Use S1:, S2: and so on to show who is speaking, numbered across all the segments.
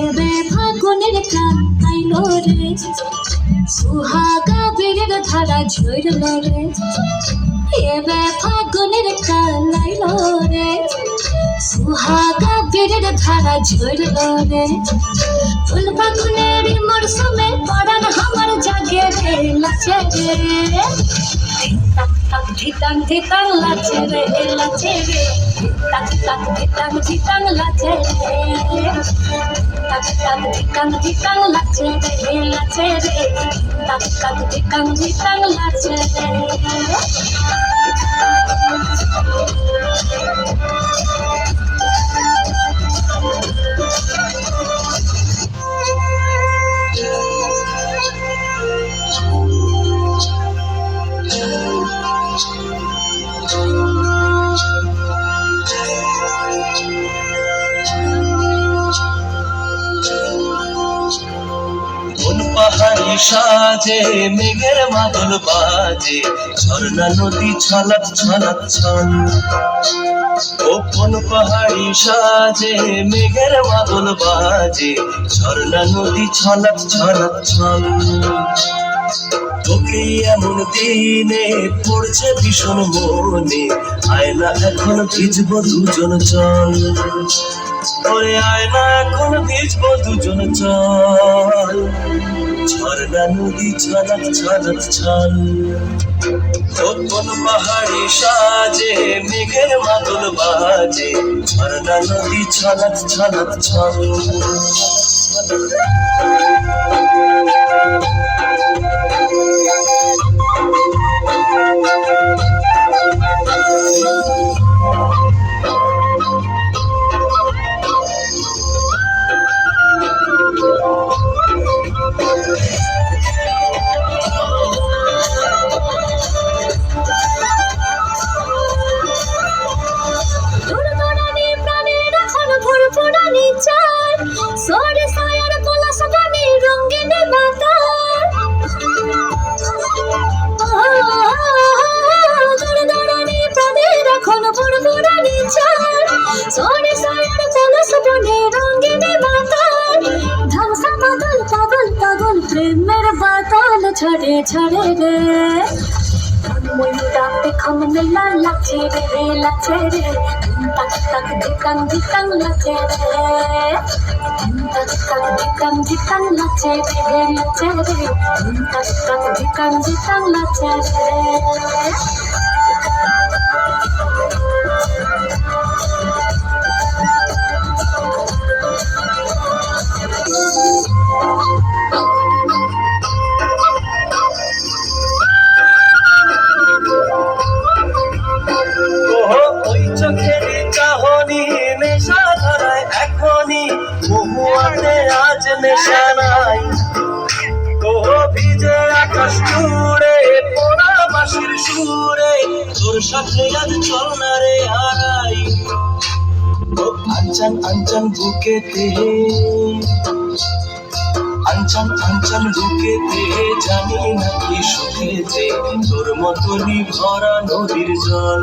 S1: এবে ফাগুনের কান আইলো রে। সুহাগা বীরের ধারা ঝরল রে এবে ফাগুনের কান আইলো সুহাগা বীরের ধারা ঝরল রে ফুল ফাগুনের মরশুমে পড়ান আমার জাগে রে লাচে রে। ধিতাং ধিতাং লাচে রে লাচে রে। তাক তাক ধিতাং ধিতাং লাচে রে। তাক তাক ধিতাং ধিতাং লাচে রে লাচে রে। তাক তাক ধিতাং ধিতাং লাচে রে।
S2: পাহাড়ি সাজে মেঘের মাদল বাজে ঝর্ণা নদী ছলক ছলক ছল। কোন পাহাড়ি সাজে, মেঘের মাদল বাজে, ঝর্ণা নদী ছলক ছলক ছল তোকে এমন দিনে পড়ছে ভীষণ মনে, আয়না এখন ভিজবো দুজন চল। ওরে আয়না এখন ভিজবো দুজন চল। ঝর্ণা নদী ছলক ছল ও কোন পাহাড়ি সাজে, মেঘের মাদল বাজে। ঝর্ণা নদী ছলক ছলক ছল
S1: দুর্দরানি প্রেমের বাদল ছড়ে ছড়ে রে। ময়ূরাতে খমনেলা লাচে রে লাচে রে। তাক তাক ধিকাং ধিকাং লাচে রে। তাক তাক ধিকাং ধিকাং লাচে রে লাচে রে। তাক তাক ধিকাং ধিকাং লাচে রে।
S2: মহুয়াতে আজ নেশা নাই ওহো ভিজে আকাশ জুড়ে পোড়া বাঁশির সুরে, তোর সাথে আজ চল না রে হারাই। আঞ্চান আঞ্চান বুকেতে আঞ্চান আঞ্চান বুকেতে, জানি না কি সুখেতে তোর মতনই ভরা নদীর জল।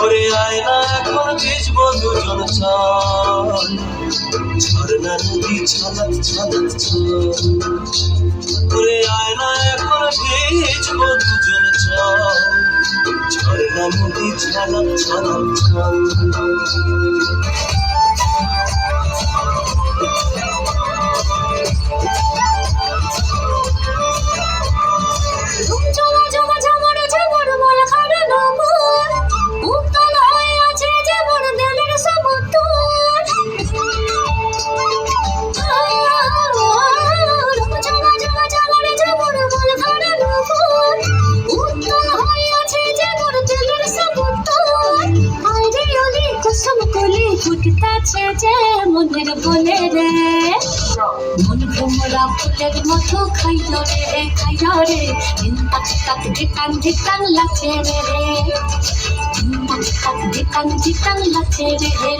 S2: ওরে আয়না এখন ভিজবো দুজন চল ঝর্ণা নদী ছলক ছলক ছল ওরে আয়না এখন ভিজবো দুজন চল ঝর্ণা নদী ছলক ছলক ছল
S1: মনের বনে রে। মন ভোমরা ফুলের মতো খাইল রে খাইল রে। তাক তাক দিতাং দিতাং লাচে রে দিন তাক তাক দিতাং দিতাং লাচে রে।